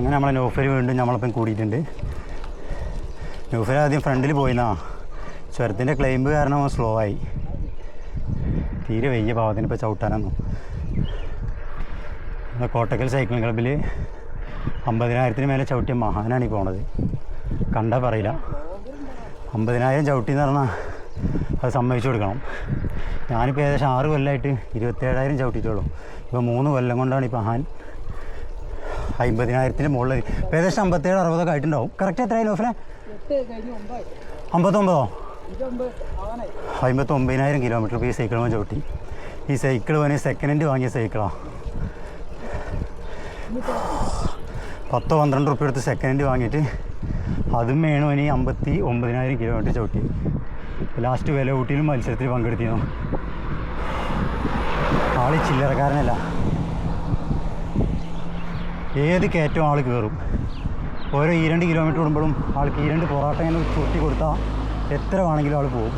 അങ്ങനെ നമ്മളെ നൗഫൽ വീണ്ടും നമ്മളൊപ്പം കൂടിയിട്ടുണ്ട്. നോഫർ ആദ്യം ഫ്രണ്ടിൽ പോയിന്നാ. ചുരത്തിന്റെ ക്ലെയിമ്പ് കാരണം സ്ലോ ആയി. തീരെ വയ്യ പാവത്തിന് ഇപ്പോൾ ചവിട്ടാനൊന്നും കോട്ടക്കൽ സൈക്ലിംഗ് ക്ലബ്ബിൽ അമ്പതിനായിരത്തിന് മേലെ ചവിട്ടിയ മഹാനാണ് ഈ പോണത്. കണ്ടാൽ പറയില്ല. അമ്പതിനായിരം ചവിട്ടി എന്ന് പറഞ്ഞാൽ അത് സമ്മതിച്ചു കൊടുക്കണം. ഞാനിപ്പോൾ ഏകദേശം ആറ് കൊല്ലമായിട്ട് ഇരുപത്തേഴായിരം ചവിട്ടിയിട്ടുള്ളൂ. ഇപ്പോൾ മൂന്ന് കൊല്ലം കൊണ്ടാണ് ഈ മഹാൻ അമ്പതിനായിരത്തിന് മുകളിൽ. ഏകദേശം അമ്പത്തേഴ് അറുപതൊക്കെ ആയിട്ടുണ്ടാവും. കറക്റ്റ് എത്രയായി ഓഫിനെ അമ്പത്തൊമ്പതോ? അമ്പത്തൊമ്പതിനായിരം കിലോമീറ്റർ ഈ സൈക്കിൾ വാങ്ങി ചവിട്ടി. ഈ സൈക്കിൾ വേണേ സെക്കൻഡ് ഹാൻഡ് വാങ്ങിയ സൈക്കിളാണ് പത്തോ പന്ത്രണ്ട് റുപ്യ എടുത്ത് സെക്കൻഡ് ഹാൻഡ് വാങ്ങിയിട്ട് അതും വേണം ഇനി അമ്പത്തി ഒമ്പതിനായിരം കിലോമീറ്റർ ചവിട്ടി. ലാസ്റ്റ് വില കൂട്ടിയിലും മത്സരത്തിൽ പങ്കെടുത്തിരുന്നു. ആളി ചില്ലറക്കാരനല്ല. ഏത് കയറ്റവും ആൾ കയറും ഓരോ ഈ രണ്ട് കിലോമീറ്റർ ഓടുമ്പോഴും ആൾക്ക് ഈ രണ്ട് പൊറോട്ട ഇങ്ങനെ ചുരുട്ടി കൊടുത്താൽ എത്ര വേണമെങ്കിലും ആൾ പോകും.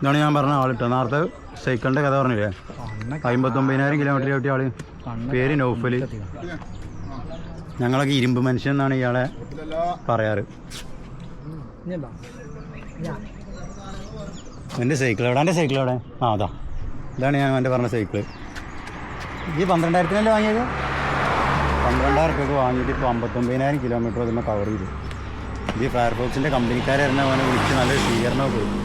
ഇതാണ് ഞാൻ പറഞ്ഞ ആളിട്ടോ നേരത്തെ സൈക്കിളിന്റെ കഥ പറഞ്ഞില്ലേ? അമ്പത്തൊമ്പതിനായിരം കിലോമീറ്റർ ചവിട്ടിയ ആൾ. പേര് നൗഫൽ ഞങ്ങളൊക്കെ ഇരുമ്പ് മനുഷ്യൻ എന്നാണ് ഇയാളെ പറയാറ്. എന്റെ സൈക്കിൾ എവിടെ? എന്റെ സൈക്കിൾ എവിടെ? ആ അതാ. ഇതാണ് ഞാൻ എന്റെ പറഞ്ഞ സൈക്കിൾ ഈ പന്ത്രണ്ടായിരത്തിനല്ലേ വാങ്ങിയത്? പന്ത്രണ്ടായിരം റുപ്യക്ക് വാങ്ങിയിട്ട് ഇപ്പോൾ അമ്പത്തൊമ്പതിനായിരം കിലോമീറ്റർ അതിന്മേൽ കവർ ചെയ്തു. ഈ ഫയർഫോക്സിന്റെ കമ്പനിക്കാരെ തന്നെ അവനെ വിളിച്ച് നല്ല സ്വീകരണമൊക്കെ കൊടുത്തു